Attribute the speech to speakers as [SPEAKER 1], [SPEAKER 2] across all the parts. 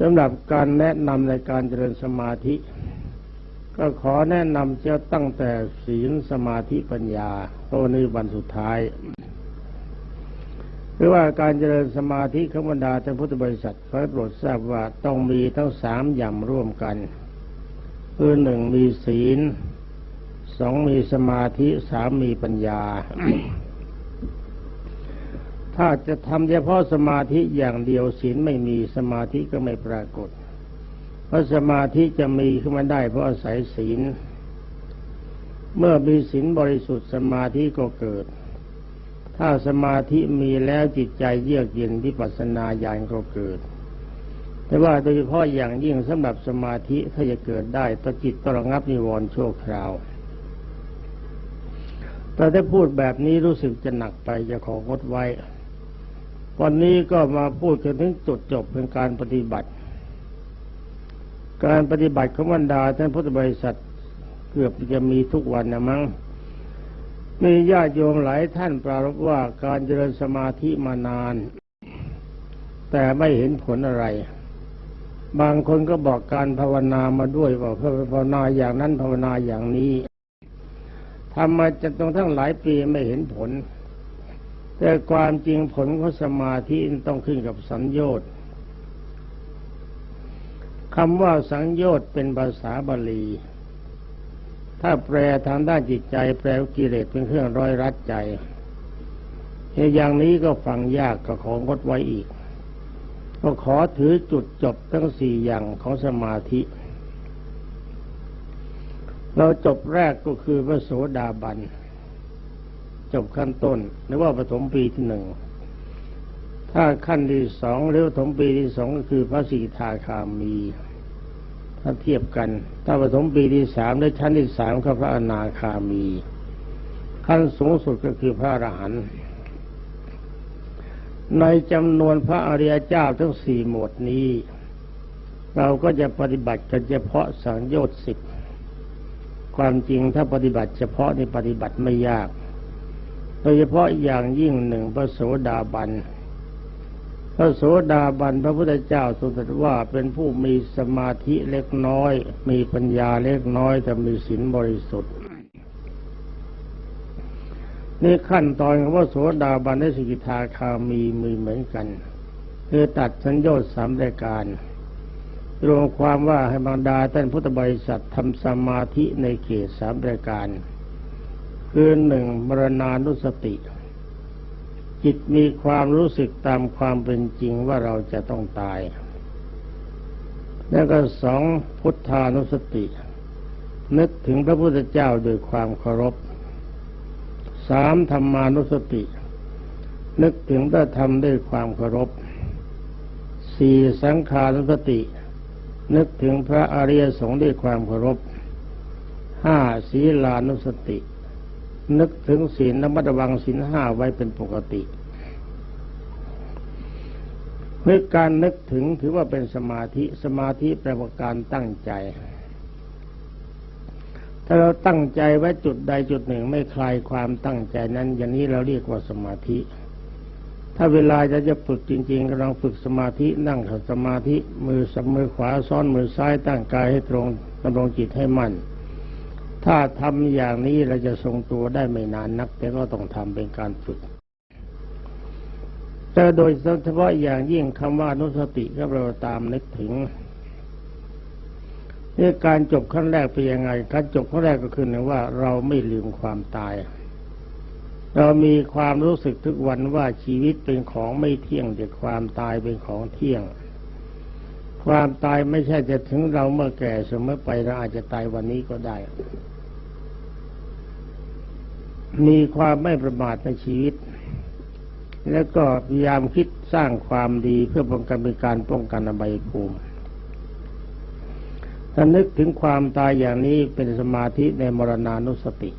[SPEAKER 1] สำหรับการแนะนำในการเจริญสมาธิ ก็ขอแนะนำจะตั้งแต่ศีลสมาธิปัญญาเพราะวันนี้วันสุดท้ายหรือว่าการเจริญสมาธิขบรรดาท่านพุทธบริษัทขอให้โปรดทราบว่าต้องมีทั้งสามอย่างร่วมกัน คือหนึ่งมีศีลสองมีสมาธิสามมีปัญญา ถ้าจะทำเฉพาะสมาธิอย่างเดียวศีลไม่มีสมาธิก็ไม่ปรากฏ เพราะสมาธิจะมีขึ้นมาได้เพราะอาศัยศีล เมื่อมีศีลบริสุทธิ์สมาธิก็เกิด ถ้าสมาธิมีแล้วจิตใจเยือกเย็นวิปัสสนาญาณก็เกิด แต่ว่าโดยเฉพาะอย่างยิ่งสำหรับสมาธิถ้าจะเกิดได้ต้องจิตต้องระงับนิวรณ์ชั่วคราวแต่ถ้าพูดแบบนี้รู้สึกจะหนักไปจะของดไว้ วันนี้ก็มาพูดกันถึงจุดจบเป็นการปฏิบัติ การปฏิบัติของบรรดาท่านพุทธบริษัทเกือบจะมีทุกวันนะมั้งมีญาติโยมหลายท่านปรารบว่าการเจริญสมาธิมานาน แต่ไม่เห็นผลอะไร บางคนก็บอกการภาวนามาด้วยว่าเพื่อภาวนาอย่างนั้นภาวนาอย่างนี้ทำมาจนตรงทั้งหลายปีไม่เห็นผล แต่ความจริงผลของสมาธิต้องขึ้นกับสัญญชน์คำว่าสังโยชน์เป็นภาษาบาลี ถ้าแปลทางด้านจิตใจ แปลกิเลสเป็นเครื่องร้อยรัดใจอย่างนี้ก็ฟังยากก็ของงดไว้อีก ก็ขอถือจุดจบทั้งสี่อย่างของสมาธิ เราจบแรกก็คือพระโสดาบัน จบขั้นต้น หรือว่าปฐมปีที่หนึ่งถ้าขั้นที่สองหรือปฐมปีที่สองก็คือพระสีทาคามี ถ้าเทียบกัน ถ้าปฐมปีที่สามและชั้นที่สามก็พระอนาคามี ขั้นสูงสุดก็คือพระอรหันต์ในจำนวนพระอริยเจ้าทั้งสี่หมวดนี้ เราก็จะปฏิบัติกันเฉพาะสังโยชน์สิบความจริงถ้าปฏิบัติเฉพาะในปฏิบัติไม่ยาก โดยเฉพาะอย่างยิ่งหนึ่งพระโสดาบัน พระโสดาบันพระพุทธเจ้าทรงตรัสว่าเป็นผู้มีสมาธิเล็กน้อย มีปัญญาเล็กน้อยแต่มีศีลบริสุทธิ์นี่ขั้นตอนของพระโสดาบันและสกิทาคามีมือเหมือนกัน คือตัดสัญญาสามรายการรวมความว่าให้บรรดาท่านพุทธบริษัททำสมาธิในเขตสามรายการ คือหนึ่งมรณานุสติ จิตมีความรู้สึกตามความเป็นจริงว่าเราจะต้องตาย แล้วก็สองพุทธานุสติ นึกถึงพระพุทธเจ้าโดยความเคารพสามธรรมานุสติ นึกถึงพระธรรมด้วยความเคารพสี่สังขานุสติ นึกถึงพระอริยสงฆ์ด้วยความเคารพห้าศีลานุสติ นึกถึงศีลนมัตวังศีลห้าไว้เป็นปกติเมื่อการนึกถึงถือว่าเป็นสมาธิสมาธิแปลว่าการตั้งใจ ถ้าเราตั้งใจไว้จุดใดจุดหนึ่งไม่คลายความตั้งใจนั้น อย่างนี้เราเรียกว่าสมาธิ ถ้าเวลาจะจะฝึกจริงๆกำลังฝึกสมาธินั่งขัดสมาธิมือสมือขวาซ้อนมือซ้ายตั้งกายให้ตรงดำรงจิตให้มั่น ถ้าทำอย่างนี้เราจะทรงตัวได้ไม่นานนัก แต่ก็ต้องทำเป็นการฝึก แต่โดยเฉพาะอย่างยิ่งคำว่านุสติก็เราตามนึกถึงนี่การจบขั้นแรกเป็นยังไงการจบขั้นแรกก็คือหนึ่งว่าเราไม่ลืมความตาย เรามีความรู้สึกทุกวันว่าชีวิตเป็นของไม่เที่ยงแต่ความตายเป็นของเที่ยง ความตายไม่ใช่จะถึงเราเมื่อแก่เสมอไปเราอาจจะตายวันนี้ก็ได้ มีความไม่ประมาทในชีวิต แล้วก็พยายามคิดสร้างความดีเพื่อป้องกันเป็นการป้องกันอบายภูมิถ้านึกถึงความตายอย่างนี้เป็นสมาธิในมรณานุสติ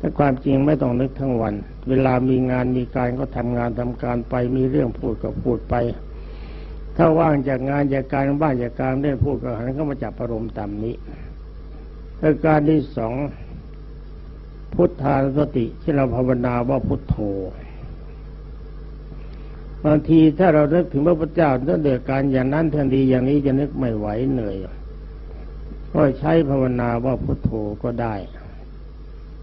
[SPEAKER 1] ถ้าความจริงไม่ต้องนึกทั้งวัน เวลามีงานมีการก็ทำงานทำการไปมีเรื่องพูดก็พูดไป ถ้าว่างจากงานจากการบ้างจากการเล่นพูดก็หันเข้ามาจับอารมณ์ตามนี้ประการที่สองพุทธานุสติที่เราภาวนาว่าพุทโธบางทีถ้าเรานึกถึงพระพุทธเจ้าถ้าเดือดการอย่างนั้นทันทีอย่างนี้จะนึกไม่ไหวเหนื่อยก็ใช้ภาวนาว่าพุทโธก็ได้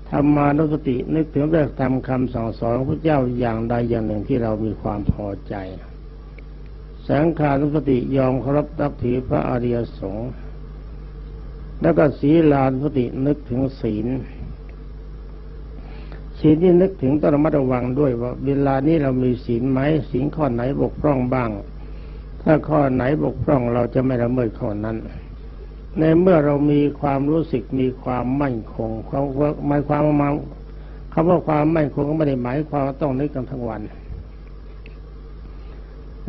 [SPEAKER 1] ธรรมานุสตินึกถึงเรื่องทำคำสั่งสอนพระเจ้าอย่างใดอย่างหนึ่งที่เรามีความพอใจ สังขานุสติยอมเคารพนับถือพระอริยสงฆ์แล้วก็ศีลานุสตินึกถึงศีลศีลที่นึกถึงต้องระมัดระวังด้วยว่า เวลานี้เรามีศีลไหมศีลข้อไหนบกพร่องบ้าง ถ้าข้อไหนบกพร่องเราจะไม่ละเมิดข้อนั้น ในเมื่อเรามีความรู้สึกมีความมั่นคงความหมายความว่าคำว่าความมั่นคงก็ไม่ได้หมายความว่าต้องนึกกันทั้งวัน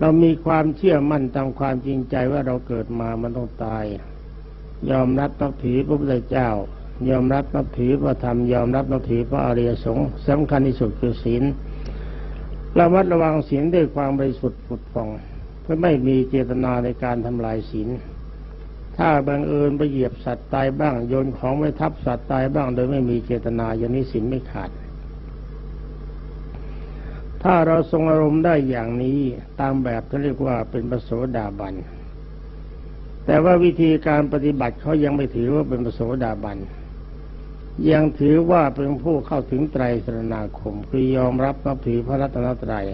[SPEAKER 1] เรามีความเชื่อมั่นตามความจริงใจว่าเราเกิดมามันต้องตาย ยอมรับนับถือพระพุทธเจ้า ยอมรับนับถือพระธรรม ยอมรับนับถือพระอริยสงฆ์สำคัญที่สุดคือศีลระมัดระวังศีลด้วยความบริสุทธิ์ผุดผ่องเพื่อไม่มีเจตนาในการทำลายศีลถ้าบังเอิญไปเหยียบสัตว์ตายบ้างโยนของไปทับสัตว์ตายบ้าง โดยไม่มีเจตนาอย่างนี้ศีลไม่ขาด ถ้าเราทรงอารมณ์ได้อย่างนี้ตามแบบที่เรียกว่าเป็นปโสดาบัน แต่ว่าวิธีการปฏิบัติเขายังไม่ถือว่าเป็นปโสดาบัน ยังถือว่าเป็นผู้เข้าถึงไตรสรณาคม คือยอมรับนับถือพระรัตนตรัย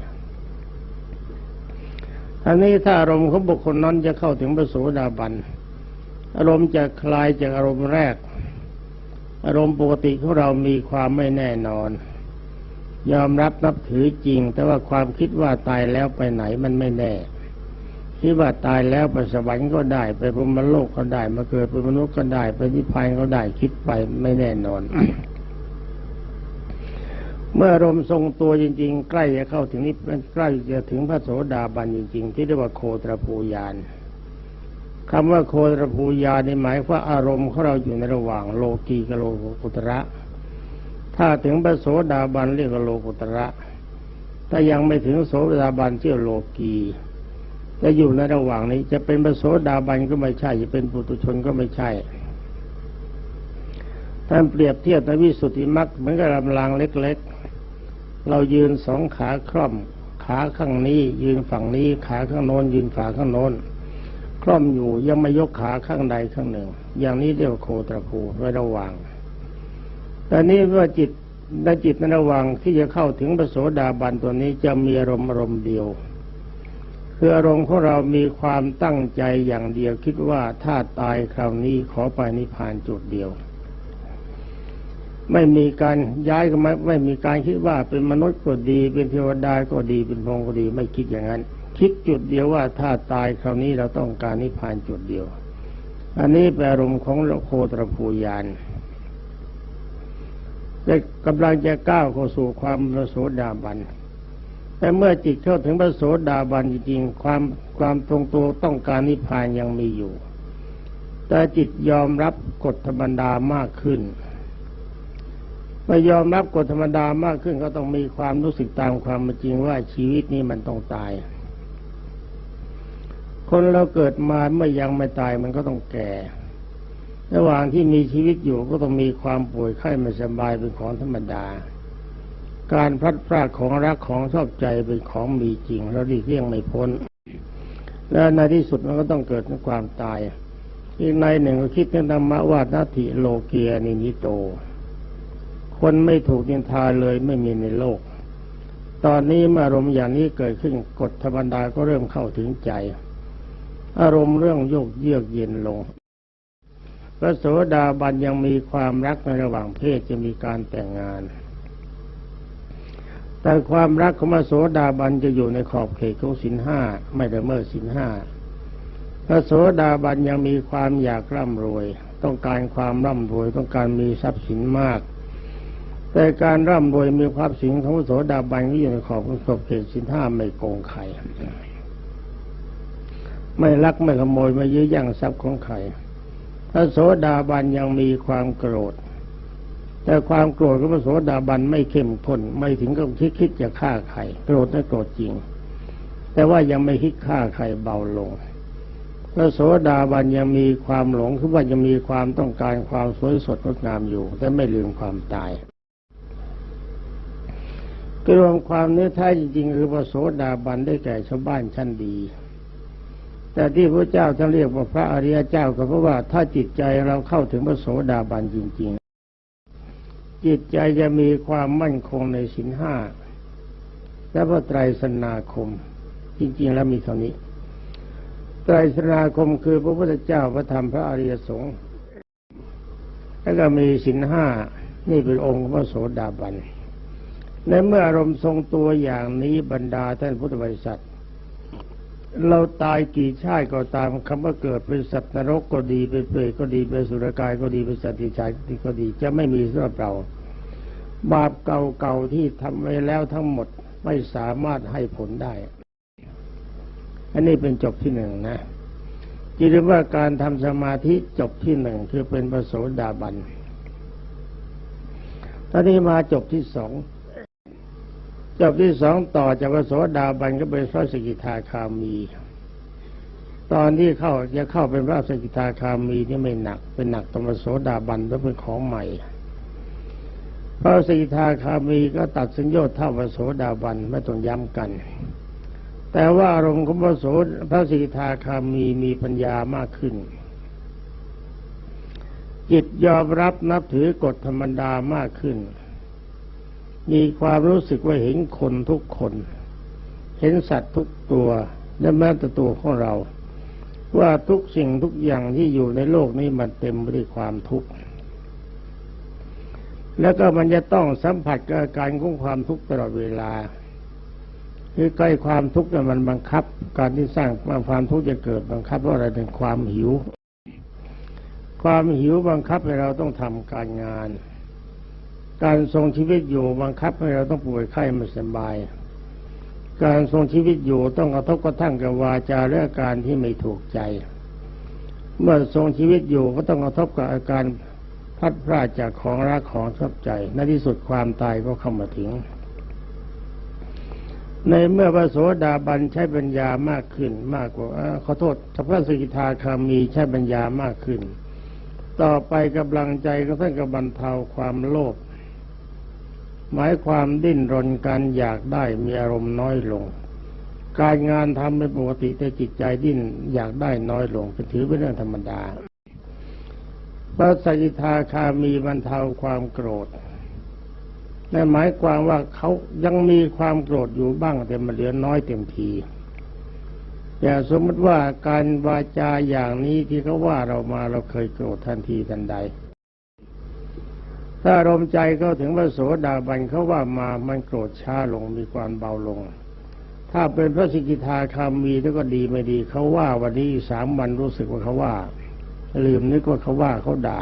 [SPEAKER 1] อันนี้ถ้าอารมณ์ของบุคคลนั้นจะเข้าถึงปโสดาบัน อารมณ์จะคลายจากอารมณ์แรก อารมณ์ปกติของเรามีความไม่แน่นอน ยอมรับนับถือจริง แต่ว่าความคิดว่าตายแล้วไปไหนมันไม่แน่คิดว่าตายแล้วไปสวรรค์ก็ได้ ไปพรมโลกก็ได้ มาเกิดเป็นมนุษย์ก็ได้ ไปนิพพานก็ได้คิดไปไม่แน่นอน เมื่ออารมณ์ทรงตัวจริง ๆ ใกล้จะเข้าถึงนิพพานใกล้จะถึงพระโสดาบันจริง ๆ ที่เรียกว่าโคตรภูยานคำว่าโคตรภูยานในหมายว่าอารมณ์ของเราอยู่ในระหว่างโลกีกับโลกุตระ ถ้าถึงพระโสดาบันเรียกว่าโลกุตระถ้ายังไม่ถึงโสดาบันเชื่อโลกีจะอยู่ในระหว่างนี้จะเป็นพระโสดาบันก็ไม่ใช่จะเป็นปุถุชนก็ไม่ใช่ท่านเปรียบเทียบในวิสุทธิมรรคเหมือนกับลำรางเล็ก ๆ เรายืนสองขาคล่อม ขาข้างนี้ ยืนฝั่งนี้ ขาข้างโน้น ยืนฝาข้างโน้น คล่อมอยู่ยังไม่ยกขาข้างใดข้างหนึ่ง อย่างนี้เรียกว่าโคตรภูไว้ระหว่าง ต่นี้เมื่อจิตในจิตในระหว่างที่จะเข้าถึงพระโสดาบันตัวนี้จะมีอารมณ์อารมณ์เดียวคืออารมณ์ของเรามีความตั้งใจอย่างเดียวคิดว่าถ้าตายคราวนี้ขอไปนิพพานจุดเดียว ไม่มีการย้ายก็ไม่ไม่มีการคิดว่าเป็นมนุษย์ก็ดี เป็นเทวดาก็ดีเป็นพรหมก็ดี ไม่คิดอย่างนั้น คิดจุดเดียวว่าถ้าตายคราวนี้เราต้องการนิพพานจุดเดียว อันนี้เป็นอารมณ์ของโคตรภูยาน ได้กำลังจะก้าวเข้าสู่ความประโสดาบัน แต่เมื่อจิตเข้าถึงพระโสดาบันจริงๆความความตรงตัวต้องการนิพพานยังมีอยู่ แต่จิตยอมรับกฎธรรมดามากขึ้นเมื่อยอมรับกฎธรรมดามากขึ้นก็ต้องมีความรู้สึกตามความเป็นจริงว่าชีวิตนี้มันต้องตาย คนเราเกิดมาเมื่อยังไม่ตายมันก็ต้องแก่ ระหว่างที่มีชีวิตอยู่ก็ต้องมีความป่วยไข้ไม่สบายเป็นของธรรมดา การพลัดพรากของรักของชอบใจเป็นของมีจริงเราดีเลี่ยงไม่พ้น และในที่สุดมันก็ต้องเกิดในความตาย อีกในหนึ่งก็คิดถึงธรรมะว่านาทิโลเกียนินิโต คนไม่ถูกนินทาเลยไม่มีในโลก ตอนนี้เมื่ออารมณ์อย่างนี้เกิดขึ้นกฎธรรมดาก็เริ่มเข้าถึงใจ อารมณ์เรื่องโยกเยือกเย็นลง พระโสดาบันยังมีความรักในระหว่างเพศจะมีการแต่งงาน แต่ความรักของพระโสดาบันจะอยู่ในขอบเขตของสินห้าไม่ละเมิดสินห้าพระโสดาบันยังมีความอยากร่ำรวย ต้องการความร่ำรวยต้องการมีทรัพย์สินมาก แต่การร่ำรวยมีความสิงของพระโสดาบันก็อยู่ในขอบขอบเขตสินห้าไม่โกงใครไม่ลักไม่ขโมยไม่ยื้อย่งทรัพย์ของใคร พระโสดาบันยังมีความโกรธ แต่ความโกรธของพระโสดาบันไม่เข้มข้นไม่ถึงกับคิดคิดจะฆ่าใครโกรธนั่โกรธจริง แต่ว่ายังไม่คิดฆ่าใครเบาลงพระโสดาบันยังมีความหลงคือว่ายังมีความต้องการความสวยสดงดงามอยู่แต่ไม่ลืมความตายรวมความเนื้อแท้จริงๆคือพระโสดาบันได้แก่ชาวบ้านชั้นดี แต่ที่พระเจ้าท่านเรียกว่าพระอริยเจ้าก็เพราะว่าถ้าจิตใจเราเข้าถึงพระโสดาบันจริง ๆ จิตใจจะมีความมั่นคงในสินห้าและพระไตรสนาคม จริง ๆ แล้วมีเท่านี้ ไตรสนาคมคือพระพุทธเจ้าพระธรรมพระอริยสงฆ์แล้วก็มีสินห้านี่เป็นองค์พระโสดาบันในเมื่ออารมณ์ทรงตัวอย่างนี้บรรดาท่านพุทธบริษัท เราตายกี่ชาติก็ตามคำว่าเกิดเป็นสัตว์นรกก็ดีเป็นเปรตก็ดีเป็นสุรกายก็ดีเป็นสัตว์ที่ชายก็ดี จะไม่มีสำหรับเรา บาปเก่าๆที่ทำไว้แล้วทั้งหมดไม่สามารถให้ผลได้ อันนี้เป็นจบที่หนึ่งนะจิตว่าการทำสมาธิจบที่หนึ่งคือเป็นประโสดาบันตอนนี้มาจบที่สอง จบที่สองต่อจากพระโสดาบันก็เป็นพระสกิทาคามี ตอนที่เข้าจะเข้าเป็นพระสกิทาคามีนี่ไม่หนัก เป็นหนักตรงพระโสดาบันเพราะเป็นของใหม่ พระสกิทาคามีก็ตัดสัญญาเท่าพระโสดาบันไม่ต้องย้ำกัน แต่ว่าอารมณ์ของพระโสดพระสกิทาคามีมีปัญญามากขึ้นจิตยอมรับนับถือกฎธรรมดามากขึ้น มีความรู้สึกว่าเห็นคนทุกคน เห็นสัตว์ทุกตัวและแม้แต่ตัวของเรา ว่าทุกสิ่งทุกอย่างที่อยู่ในโลกนี้มันเต็มไปด้วยความทุกข์แล้วก็มันจะต้องสัมผัสกับการของความทุกข์ตลอดเวลา คือใกล้ความทุกข์เนี่ยมันบังคับ การที่สร้างความทุกข์จะเกิดบังคับเพราะอะไรเป็นความหิว ความหิวบังคับให้เราต้องทำการงาน การทรงชีวิตอยู่บังคับให้เราต้องป่วยไข้ไม่สบาย การทรงชีวิตอยู่ต้องกระทบกระทั่งกับวาจาและอาการที่ไม่ถูกใจ เมื่อทรงชีวิตอยู่ก็ต้องกระทบกับอาการพัดพรากจากของรักของชอบใจ ในที่สุดความตายก็เข้ามาถึง ในเมื่อพระโสดาบันใช้ปัญญามากขึ้นมากกว่าอขอโทษพระสกิทาคามีใช้ปัญญามากขึ้น ต่อไปกำลังใจก็ท่านกับบรรเทาความโลภ หมายความดิ้นรนการอยากได้มีอารมณ์น้อยลง การงานทำเป็นปกติแต่จิตใจดิ้นอยากได้น้อยลงเป็นถือเป็นเรื่องธรรมดาพระสกิทาคามีบรรเทาความโกรธนั่นหมายความว่าเขายังมีความโกรธอยู่บ้างแต่มันเหลือน้อยเต็มทีอย่าสมมติว่าการวาจาอย่างนี้ที่เขาว่าเรามาเราเคยโกรธทันทีทันใด ถ้าอารมณ์ใจเขาถึงพระโสดาบันเขาว่ามามันโกรธช้าลงมีความเบาลง ถ้าเป็นพระสิกิทาคามีแล้วก็ดีไม่ดีเขาว่าวันนี้สามวันรู้สึกว่าเขาว่า ลืมนึกว่าเขาว่าเขาด่า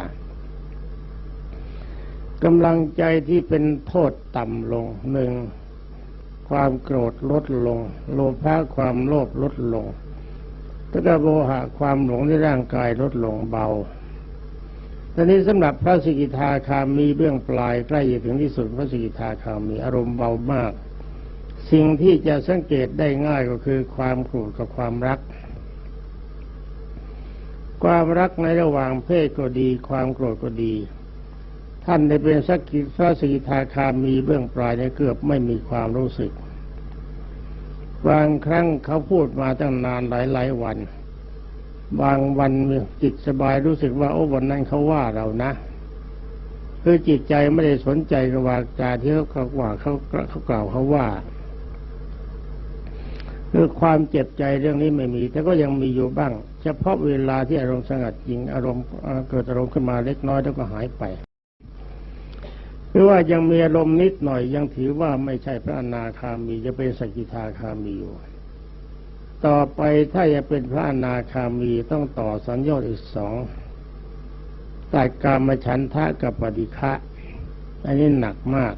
[SPEAKER 1] กำลังใจที่เป็นโทษต่ำลงหนึ่งความโกรธลดลง โลภะความโลภลดลงตะกโมหะความหลงในร่างกายลดลงเบา ตอนนี้สำหรับพระสิกิทาคามีเบื้องปลายใกล้จะถึงที่สุดพระสิกิทาคามีอารมณ์เบามาก สิ่งที่จะสังเกตได้ง่ายก็คือความโกรธกับความรัก ความรักในระหว่างเพศก็ดี ความโกรธก็ดี ท่านได้เป็นสักกิพระสิกิทาคามีเบื้องปลายในเกือบไม่มีความรู้สึกบางครั้งเขาพูดมาตั้งนานหลายหลายวัน บางวันจิตสบายรู้สึกว่าโอ้วันนั้นเขาว่าเรานะคือจิตใจไม่ได้สนใจกับวาจาที่เขาว่าเขาเขากล่าวเขาว่าคือความเจ็บใจเรื่องนี้ไม่มี แต่ก็ยังมีอยู่บ้าง เฉพาะเวลาที่อารมณ์สงัดจริงอารมณ์เกิดอารมณ์ขึ้นมาเล็กน้อยแล้วก็หายไปหรือว่ายังมีอารมณ์นิดหน่อยยังถือว่าไม่ใช่พระอนาคามีจะเป็นสกิทาคามีอยู่ ต่อไปถ้าจะเป็นพระอนาคามีต้องต่อสัญญาอีกสองตัดการมาฉันทะกับปฏิฆะอันนี้หนักมาก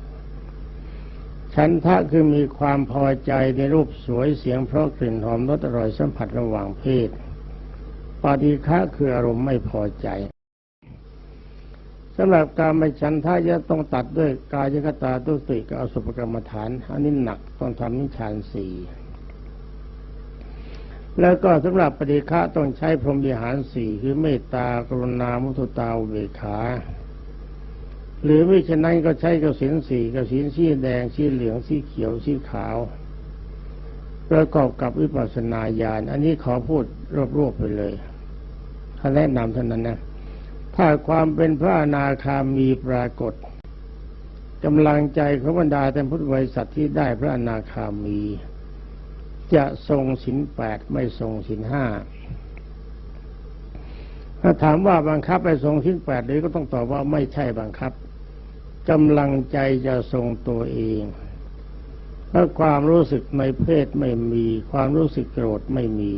[SPEAKER 1] ฉันทะคือมีความพอใจในรูปสวยเสียงเพราะกลิ่นหอมรสอร่อยสัมผัสระหว่างเพศ ปฏิฆะคืออารมณ์ไม่พอใจสำหรับการไม่ฉันทายะต้องตัดด้วยกายกตาตุติกับอสุภกรรมฐาน อันนี้หนักต้องทำนิชานสี่ แล้วก็สำหรับปฏิฆะต้องใช้พรหมวิหารสี่คือเมตตากรุณามุทุตาเบขา หรือไม่ฉะนั้นก็ใช้กระสินสีกระสินสีแดงสีเหลืองสีเขียวสีขาวประกอบกับวิปัสสนาญาณอันนี้ขอพูดรวบๆไปเลยถ้านแนะนำเท่านั้นนะถ้าความเป็นพระอนาคามีปรากฏกำลังใจของบรรดาแต่พุทธบริษัทที่ได้พระอนาคามี จะทรงสินแปดไม่ทรงสินห้าถ้าถามว่าบังคับไปทรงสินแปดหรือก็ต้องตอบว่าไม่ใช่บังคับกำลังใจจะทรงตัวเองเพราะความรู้สึกในเพศไม่มี ความรู้สึกโกรธไม่มี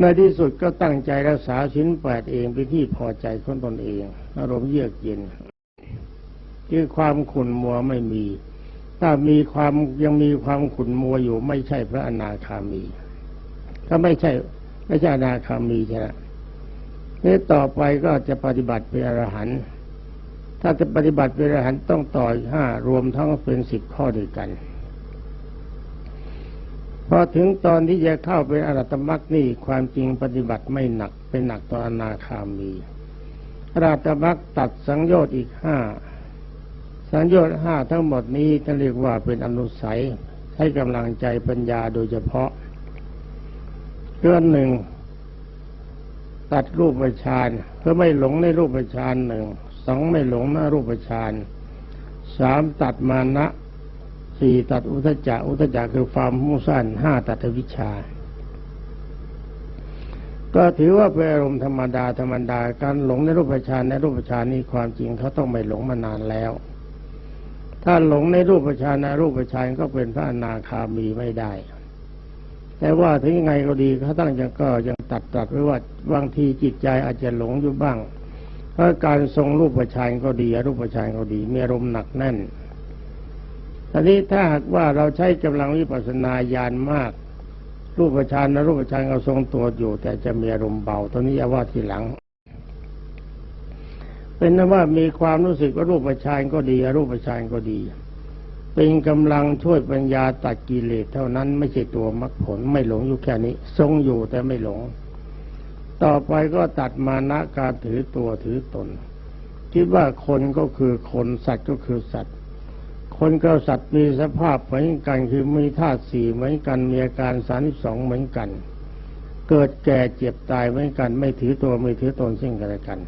[SPEAKER 1] ในที่สุดก็ตั้งใจรักษาชิ้นแปดเองเป็นที่พอใจของตนเอง อารมณ์เยือกเย็นคือความขุ่นมัวไม่มี ถ้ามีความยังมีความขุ่นมัวอยู่ ไม่ใช่พระอนาคามี ถ้าไม่ใช่ไม่ใช่อนาคามีใช่ไหมนี่ต่อไปก็จะปฏิบัติเป็นอรหันต์ถ้าจะปฏิบัติเป็นอรหันต์ต้องต่อห้ารวมทั้งเป็นสิบข้อด้วยกันพอถึงตอนที่จะเข้าเป็นอรัตมรรคนี่ความจริงปฏิบัติไม่หนักเป็นหนักต่ออนาคามีอรัตมรรคตัดสังโยชน์อีกห้า สังโยชน์ห้าทั้งหมดนี้ท่านเรียกว่าเป็นอนุสัยให้กำลังใจปัญญาโดยเฉพาะ เรื่องหนึ่ง ตัดรูปฌานเพื่อไม่หลงในรูปฌานหนึ่งสองไม่หลงในรูปฌานสามตัดมานะสี่ตัดอุทจจะอุทจจะคือความมุ่งสั้นห้าตัดวิชา ก็ถือว่าเป็นอารมณ์ธรรมดาธรรมดาการหลงในรูปฌานในรูปฌานนี่ความจริงเขาต้องไม่หลงมานานแล้ว ถ้าหลงในรูปฌานในรูปฌานก็เป็นพระอนาคามีไม่ได้ แต่ว่าถึงยังไงก็ดีเขาตั้งจะก็ยังตัดตัดไว้ว่าบางทีจิตใจอาจจะหลงอยู่บ้าง เพราะการทรงรูปฌานก็ดีรูปฌานก็ดีมีอารมณ์หนักแน่นทีนี้ถ้าหากว่าเราใช้กำลังวิปัสสนาญาณมาก รูปฌานนะรูปฌานก็ทรงตัวอยู่ แต่จะมีอารมณ์เบาตอนนี้อย่าว่าทีหลัง เป็นนว่ามีความรู้สึกว่ารูปฌานก็ดีอรูปฌานก็ดี เป็นกำลังช่วยปัญญาตัดกิเลสเท่านั้นไม่ใช่ตัวมรรคผลไม่หลงอยู่แค่นี้ ทรงอยู่แต่ไม่หลง ต่อไปก็ตัดมานะการถือตัวถือตน คิดว่าคนก็คือคนสัตว์ก็คือสัตว์ คนกับสัตว์มีสภาพเหมือนกันคือมีธาตุสี่เหมือนกันมีอาการสามสองเหมือนกัน เกิดแก่เจ็บตายเหมือนกัน ไม่ถือตัวไม่ถือตนซึ่งกันและกัน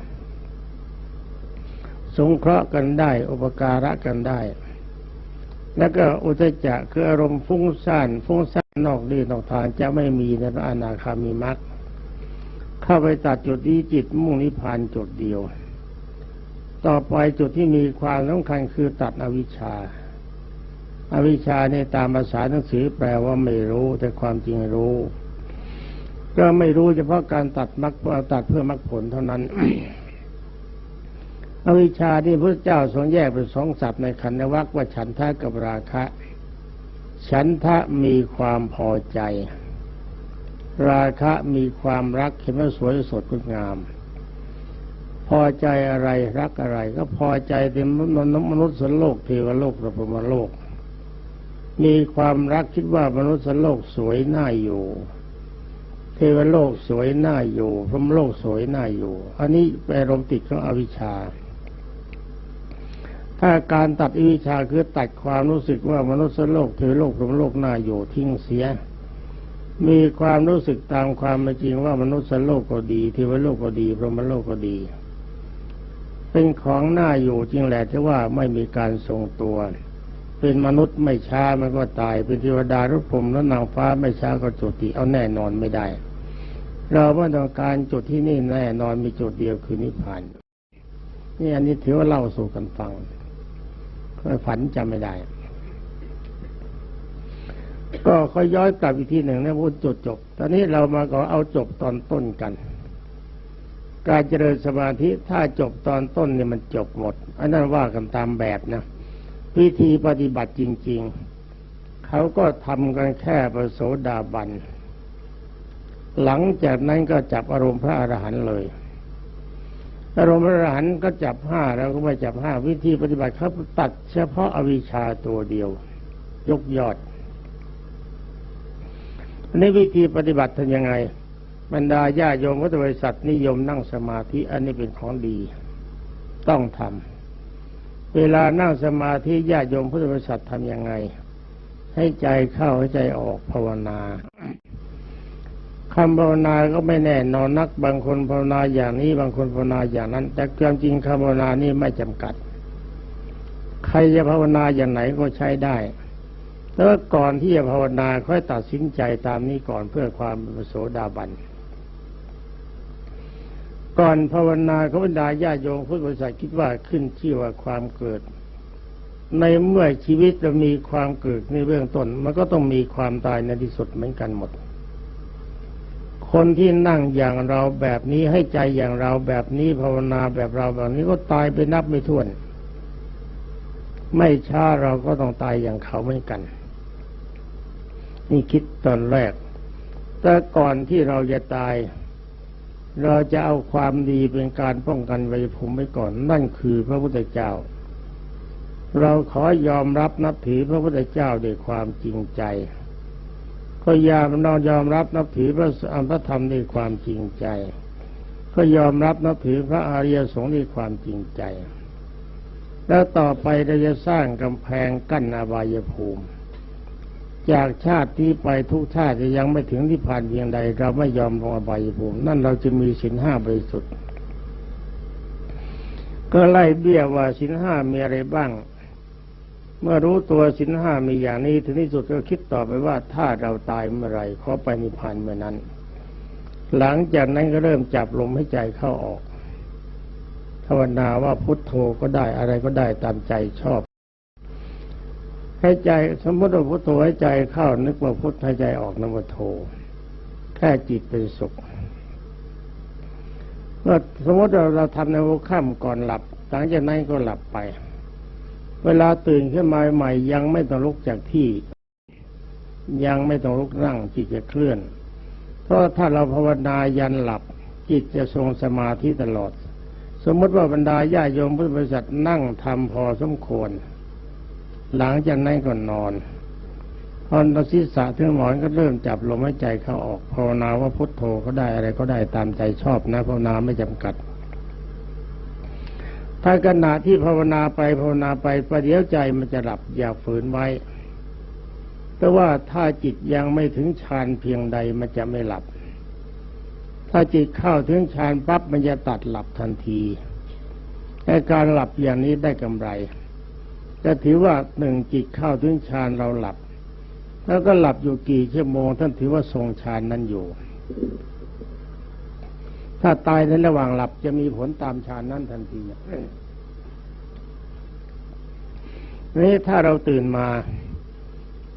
[SPEAKER 1] สงเคราะห์กันได้ อุปการะกันได้ แล้วก็อุตจักคืออารมณ์ฟุ้งซ่านฟุ้งซ่านนอกดีนอกทางจะไม่มีในพระอนาคามีมรรคเข้าไปตัดจุดนี้จิตมุ่งนิพพานจุดเดียว ต่อไปจุดที่มีความสำคัญคือตัดอวิชชา อวิชชาในตามภาษาหนังสือแปลว่าไม่รู้แต่ความจริงรู้ ก็ไม่รู้เฉพาะการตัดมรรคตัดเพื่อมรรคผลเท่านั้น อวิชชาที่พระเจ้าทรงแยกเป็นสองศัพท์ในขันธวัคว่าฉันทะกับราคะ ฉันทะมีความพอใจ ราคะมีความรักเห็นว่าสวยสดงดงาม พอใจอะไรรักอะไร ก็พอใจเป็นมนุษย์สนโลกเทวโลกหรือพรมโลก มีความรักคิดว่ามนุษย์สโลกสวยน่าอยู่เทวโลกสวยน่าอยู่พรหมโลกสวยน่าอยู่ อันนี้เป็นอารมณ์ติดของอวิชชา ถ้าการตัดอวิชชาคือตัดความรู้สึกว่ามนุษย์โลกเทวโลกพรหมโลกน่าอยู่ทิ้งเสีย มีความรู้สึกตามความเป็นจริงว่ามนุษย์โลกก็ดีเทวโลกก็ดีพรหมโลกก็ดี เป็นของน่าอยู่จริงแหละที่ว่าไม่มีการทรงตัว เป็นมนุษย์ไม่ช้ามันก็ตาย เป็นเทวดารุพรหมแล้วนางฟ้าไม่ช้าก็จุติเอาแน่นอนไม่ได้ เราไม่ต้องการจุดที่นี่แน่นอนมีจุดเดียวคือนิพพานนี่อันนี้ถือว่าเล่าสู่กันฟัง ฝันจำไม่ได้ ก็ค่อยย้อยกลับอีกทีหนึ่งนะพูดจุดจบ ตอนนี้เรามาก็เอาจบตอนต้นกัน การเจริญสมาธิถ้าจบตอนต้นเนี่ยมันจบหมดอันนั้นว่ากันตามแบบนะวิธีปฏิบัติจริง ๆ เขาก็ทำกันแค่ประโสดาบัน หลังจากนั้นก็จับอารมณ์พระอรหันต์เลย อารมณ์ระอรหันก็จับห้าแล้วก็ไม่จับห้าวิธีปฏิบัติเขาตัดเฉพาะอวิชชาตัวเดียว ยกยอดอันนี้วิธีปฏิบัติทำยังไงบรรดาญาโยมวัตบริษัทนิยมนั่งสมาธิ อันนี้เป็นของดี ต้องทำเวลานั่งสมาธิญาโยมพุทธบริษัททำยังไง ให้ใจเข้าให้ใจออกภาวนา คำภาวนาก็ไม่แน่นอนนัก บางคนภาวนาอย่างนี้ บางคนภาวนาอย่างนั้น แต่ความจริงคำภาวนานี่ไม่จำกัด ใครจะภาวนาอย่างไหนก็ใช้ได้แต่ว่าก่อนที่จะภาวนาค่อยตัดสินใจตามนี้ก่อนเพื่อความเป็นโสดาบัน ก่อนภาวนาเขาบรรดาญาโยมพุทธบริษัทคิดว่าขึ้นชื่อว่าความเกิด ในเมื่อชีวิตเรามีความเกิดในเบื้องต้น มันก็ต้องมีความตายในที่สุดเหมือนกันหมด คนที่นั่งอย่างเราแบบนี้ให้ใจอย่างเราแบบนี้ภาวนาแบบเราแบบนี้ก็ตายไปนับไม่ถ้วน ไม่ช้าเราก็ต้องตายอย่างเขาเหมือนกัน นี่คิดตอนแรก แต่ก่อนที่เราจะตาย เราจะเอาความดีเป็นการป้องกันไว้ผมไว้ก่อน นั่นคือพระพุทธเจ้า เราขอยอมรับนับถือพระพุทธเจ้าด้วยความจริงใจ ก็ยามเรายอมรับนับถือพระอัมพระธรรมด้วยความจริงใจ ก็ยอมรับนับถือพระอริยสงฆ์ด้วยความจริงใจ แล้วต่อไปเราจะสร้างกำแพงกั้นอบายภูมิ จากชาติที่ไปทุกชาติจะยังไม่ถึงที่ผ่านเพียงใด เราไม่ยอมลงอบายภูมิ นั่นเราจะมีสินห้าบริสุทธิ์ก็ไล่เบี้ยว่าสินห้ามีอะไรบ้าง เมื่อรู้ตัวสินห้ามีอย่างนี้ถึงที่สุดก็คิดต่อไปว่าถ้าเราตายเมื่อไรขอไปนิพพานเมื่อนั้น หลังจากนั้นก็เริ่มจับลมให้ใจเข้าออกภาวนาว่าพุทโธก็ได้อะไรก็ได้ตามใจชอบ ให้ใจสมมติว่าพุทโธให้ใจเข้านึกว่าพุทให้ใจออกนวโธแค่จิตเป็นสุขเมื่อสมมติเราเราทำในหัวค่ำก่อนหลับ หลังจากนั้นก็หลับไป เวลาตื่นขึ้นมาใหม่ยังไม่ต้องลุกจากที่ ยังไม่ต้องลุกนั่งจิตจะเคลื่อน เพราะถ้าเราภาวนายันหลับ จิตจะทรงสมาธิตลอด สมมติว่าบรรดาญาโยมพุทธบริษัทนั่งทำพอสมควร หลังจากนั้นก็นอนพอตศีรษะถึงหมอนก็เริ่มจับลมหายใจเข้าออกภาวนาว่าพุทโธก็ได้อะไรก็ได้ตามใจชอบนะภาวนาไม่จำกัด ถ้าขณะที่ภาวนาไปภาวนาไปประเดี๋ยวใจมันจะหลับอย่าฝืนไว้ แต่ว่าถ้าจิตยังไม่ถึงฌานเพียงใดมันจะไม่หลับ ถ้าจิตเข้าถึงฌานปั๊บมันจะตัดหลับทันทีแต่การหลับอย่างนี้ได้กำไรจะถือว่าหนึ่งจิตเข้าถึงฌานเราหลับ แล้วก็หลับอยู่กี่ชั่วโมงท่านถือว่าทรงฌานนั้นอยู่ ถ้าตายในระหว่างหลับจะมีผลตามฌานนั้นทันทีนี่ถ้าเราตื่นมา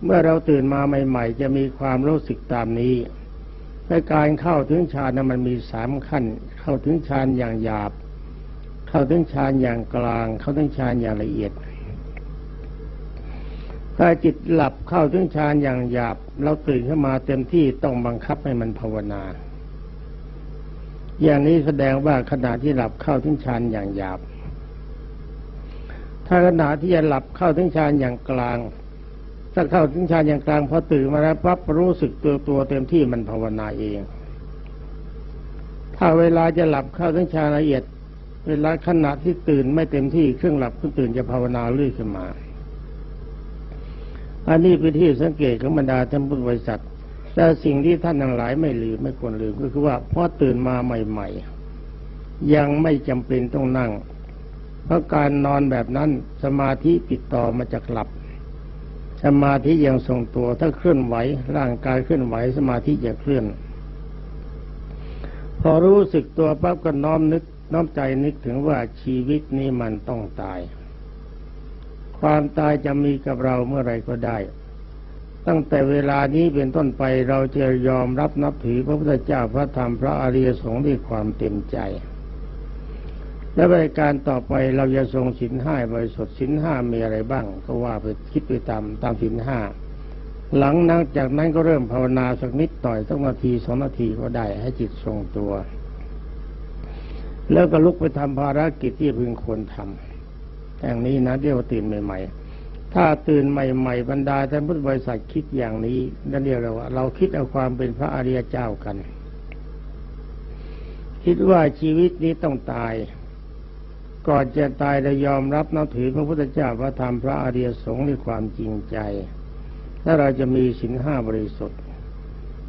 [SPEAKER 1] เมื่อเราตื่นมาใหม่ ๆ จะมีความรู้สึกตามนี้ในการเข้าถึงฌานนั้นมันมีสามขั้น เข้าถึงฌานอย่างหยาบ เข้าถึงฌานอย่างกลาง เข้าถึงฌานอย่างละเอียดถ้าจิตหลับเข้าถึงฌานอย่างหยาบ เราตื่นขึ้นมาเต็มที่ต้องบังคับให้มันภาวนา อย่างนี้แสดงว่าขณะที่หลับเข้าถึงฌานอย่างหยาบ ถ้าขณะที่จะหลับเข้าถึงฌานอย่างกลาง ถ้าเข้าถึงฌานอย่างกลางพอตื่นมาแล้วปั๊บรู้สึกตัวตัวเต็มที่มันภาวนาเอง ถ้าเวลาจะหลับเข้าถึงฌานละเอียด เวลาขณะที่ตื่นไม่เต็มที่เครื่องหลับเครื่องตื่นจะภาวนาเรื่อยขึ้นมา อันนี้เป็นที่สังเกตของบรรดาท่านพุทธบริษัท แต่สิ่งที่ท่านทั้งหลายไม่ลืมไม่ควรลืมก็คือว่าพอตื่นมาใหม่ ๆ ยังไม่จำเป็นต้องนั่ง เพราะการนอนแบบนั้นสมาธิติดต่อมาจากหลับ สมาธิยังทรงตัวถ้าเคลื่อนไหว ร่างกายเคลื่อนไหว สมาธิจะเคลื่อน พอรู้สึกตัวปั๊บก็น้อมนึกน้อมใจนึกถึงว่าชีวิตนี้มันต้องตาย ความตายจะมีกับเราเมื่อไรก็ได้ ตั้งแต่เวลานี้เป็นต้นไปเราจะยอมรับนับถือพระพุทธเจ้าพระธรรมพระอริยสงฆ์ด้วยความเต็มใจ และบริการต่อไปเราจะทรงสินห้าบริสุทธิ์สินห้ามีอะไรบ้าง ก็ว่าไปคิดไปตามตามสินห้าหลังนังจากนั้นก็เริ่มภาวนาสักนิดหน่อยสักนาทีสองนาทีก็ได้ให้จิตทรงตัว แล้วก็ลุกไปทำภารกิจที่พึงควรทำอย่งนี้นะเรียวตื่นใหม่ ๆ ถ้าตื่นใหม่ๆบรรดาท่านพุทธบริษัทคิดอย่างนี้นั่นเรียกเราว่าเราคิดเอาความเป็นพระอริยเจ้ากัน คิดว่าชีวิตนี้ต้องตาย ก่อนจะตายได้ยอมรับนับถือพระพุทธเจ้าพระธรรมพระอริยสงฆ์ด้วยความจริงใจ ถ้าเราจะมีศีลห้าบริสุทธิ์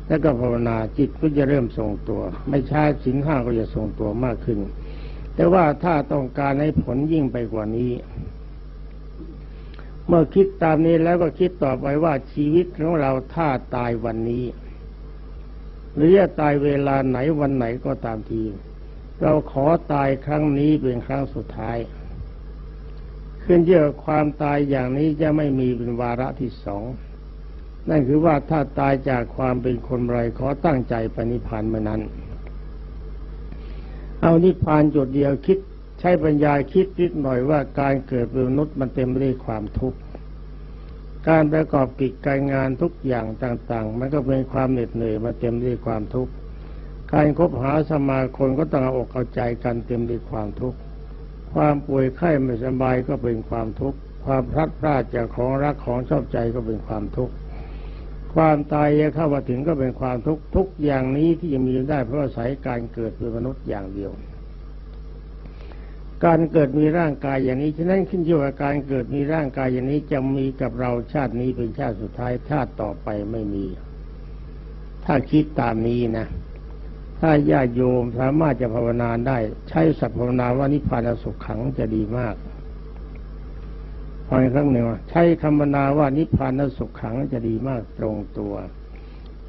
[SPEAKER 1] แล้วก็ภาวนาจิตก็จะเริ่มทรงตัว ไม่ช้าศีลห้าก็จะทรงตัวมากขึ้น แต่ว่าถ้าต้องการให้ผลยิ่งไปกว่านี้ เมื่อคิดตามนี้แล้วก็คิดต่อไปว่าชีวิตของเราถ้าตายวันนี้ หรือจะตายเวลาไหนวันไหนก็ตามที เราขอตายครั้งนี้เป็นครั้งสุดท้าย ขึ้นเยอะความตายอย่างนี้จะไม่มีเป็นวาระที่สองนั่นคือว่าถ้าตายจากความเป็นคนไรขอตั้งใจปนิพพานเมื่อนั้น เอานิพพานจุดเดียวคิด ใช้ปัญญาคิดนิดหน่อยว่าการเกิดเป็นมนุษย์มันเต็มไปด้วยความทุกข์การประกอบกิจการงานทุกอย่างต่าง ๆ มันก็เป็นความเหน็ดเหนื่อยมาเต็มด้วยความทุกข์การคบหาสมาคมก็ต้องเอาอกเอาใจกันเต็มด้วยความทุกข์ความป่วยไข้ไม่สบายก็เป็นความทุกข์ความพลัดพรากจากของรักของชอบใจก็เป็นความทุกข์ความตายจะเข้ามาถึงก็เป็นความทุกข์ทุกอย่างนี้ที่จะมีได้เพราะอาศัยการเกิดเป็นมนุษย์อย่างเดียว การเกิดมีร่างกายอย่างนี้ ฉะนั้นขึ้นอยู่กับการเกิดมีร่างกายอย่างนี้จะมีกับเราชาตินี้เป็นชาติสุดท้ายชาติต่อไปไม่มี ถ้าคิดตามนี้นะ ถ้าญาติโยมสามารถจะภาวนาได้ ใช้สัพภาวนาว่านิพพานสุขขังจะดีมากฟังอีกครั้งหนึ่งใช้คำภาวนาว่านิพพานสุขขังจะดีมากตรงตัว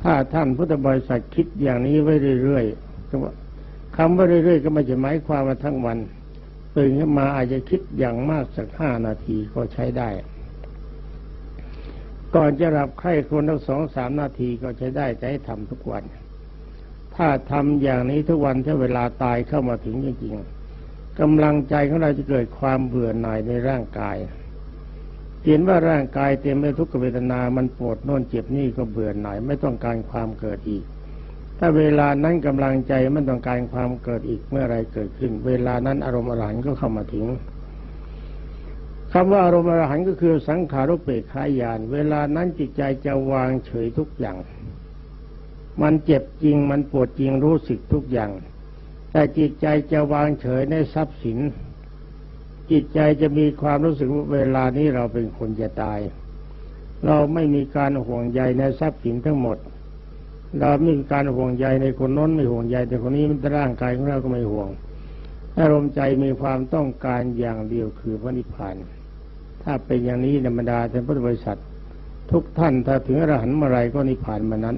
[SPEAKER 1] ถ้าท่านพุทธบริษัทคิดอย่างนี้ไว้เรื่อยๆคำว่าเรื่อยๆ ก็ไม่ใช่หมายความว่าทั้งวัน ตื่นขึ้นมาอาจจะคิดอย่างมากสักห้านาทีก็ใช้ได้ ก่อนจะหลับไข้คนทั้งสองสามนาทีก็ใช้ได้จะให้ทำทุกวัน ถ้าทำอย่างนี้ทุกวันถ้าเวลาตายเข้ามาถึงจริงๆกำลังใจของเราจะเกิดความเบื่อหน่ายในร่างกายเห็นว่าร่างกายเต็มไปทุกขเวทนา มันปวดโน่นเจ็บนี่ก็เบื่อหน่ายไม่ต้องการความเกิดอีก ถ้าเวลานั้นกำลังใจมันต้องการความเกิดอีกเมื่อไรเกิดขึ้น เวลานั้นอารมณ์อรหันต์ก็เข้ามาถึงคำว่าอารมณ์อรหันต์ก็คือสังขารุเปกขายาน เวลานั้นจิตใจจะวางเฉยทุกอย่าง มันเจ็บจริงมันปวดจริงรู้สึกทุกอย่าง แต่จิตใจจะวางเฉยในทรัพย์สิน จิตใจจะมีความรู้สึกว่าเวลานี้เราเป็นคนจะตาย เราไม่มีการห่วงใยในทรัพย์สินทั้งหมด เราไม่มีการห่วงใยในคนน้นไม่ห่วงใยแต่คนนี้มันร่างกายของเราก็ไม่ห่วงอารมณ์ใจมีความต้องการอย่างเดียวคือพระนิพพาน ถ้าเป็นอย่างนี้ธรรมดาท่านพุทธบริษัท ทุกท่านถ้าถึงอรหันต์เมื่อไรก็นิพพานมานั้น